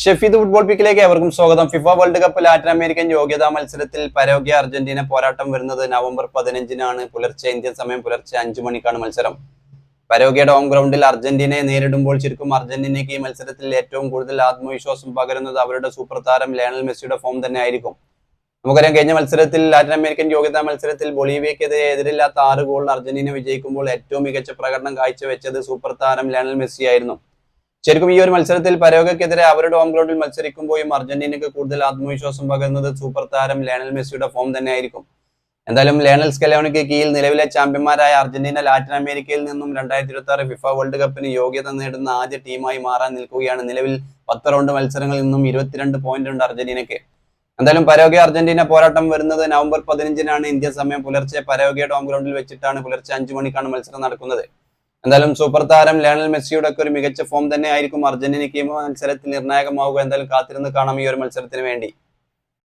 Shefeed football പിക്കിലേക്ക് ഏവർക്കും സ്വാഗതം. FIFA world cup Latin American യോഗ്യതാ മത്സരത്തിൽ പരോഗ്യ അർജന്റീന പോരാട്ടം വരുന്നത് നവംബർ പതിനഞ്ചിനാണ്. പുലർച്ചെ ഇന്ത്യൻ സമയം പുലർച്ചെ അഞ്ചു മണിക്കാണ് മത്സരം. പരോഗ്യയുടെ ഹോം ഗ്രൗണ്ടിൽ അർജന്റീനയെ നേരിടുമ്പോൾ ശരിക്കും അർജന്റീനയ്ക്ക് ഈ മത്സരത്തിൽ ഏറ്റവും കൂടുതൽ ആത്മവിശ്വാസം പകരുന്നത് അവരുടെ സൂപ്പർ താരം ലയണൽ മെസ്സിയുടെ ഫോം തന്നെ ആയിരിക്കും നമുക്കറിയാം കഴിഞ്ഞ മത്സരത്തിൽ ലാറ്റിൻ അമേരിക്കൻ യോഗ്യതാ മത്സരത്തിൽ ബൊളീവിയക്കെതിരെ എതിരില്ലാത്ത ആറ് ഗോളിൽ അർജന്റീന വിജയിക്കുമ്പോൾ ഏറ്റവും മികച്ച പ്രകടനം കാഴ്ചവെച്ചത് സൂപ്പർ താരം ലയണൽ മെസ്സി ആയിരുന്നു. ശരിക്കും ഈ ഒരു മത്സരത്തിൽ പരോഗക്കെതിരെ അവരുടെ ഹോം ഗ്രൗണ്ടിൽ മത്സരിക്കുമ്പോഴും അർജന്റീനയ്ക്ക് കൂടുതൽ ആത്മവിശ്വാസം പകരുന്നത് സൂപ്പർ താരം ലയണൽ മെസ്സിയുടെ ഫോം തന്നെ ആയിരിക്കും എന്തായാലും ലയണൽ സ്കലോണിക്ക് കീഴിൽ നിലവിലെ ചാമ്പ്യന്മാരായ അർജന്റീന ലാറ്റിൻ അമേരിക്കയിൽ നിന്നും രണ്ടായിരത്തി ഇരുപത്തി ആറ് ഫിഫ വേൾഡ് കപ്പിന് യോഗ്യത നേടുന്ന ആദ്യ ടീമായി മാറാൻ നിൽക്കുകയാണ് നിലവിൽ പത്ത് റൗണ്ട് മത്സരങ്ങളിൽ നിന്നും ഇരുപത്തിരണ്ട് പോയിന്റ് ഉണ്ട് അർജന്റീനയ്ക്ക്. എന്തായാലും പരോഗ്യ അർജന്റീന പോരാട്ടം വരുന്നത് നവംബർ പതിനഞ്ചിനാണ്. ഇന്ത്യ സമയം പുലർച്ചെ പരോഗ്യ ഹോം ഗ്രൗണ്ടിൽ വെച്ചിട്ടാണ്. പുലർച്ചെ അഞ്ചു മണിക്കാണ് മത്സരം നടക്കുന്നത്. എന്തായാലും സൂപ്പർ താരം ലയണൽ മെസ്സിയുടെ ഒക്കെ ഒരു മികച്ച ഫോം തന്നെ ആയിരിക്കും അർജന്റീനയ്ക്ക് മത്സരത്തിൽ നിർണായകമാവുക. എന്തായാലും കാത്തിരുന്ന് കാണാം ഈ ഒരു മത്സരത്തിന് വേണ്ടി.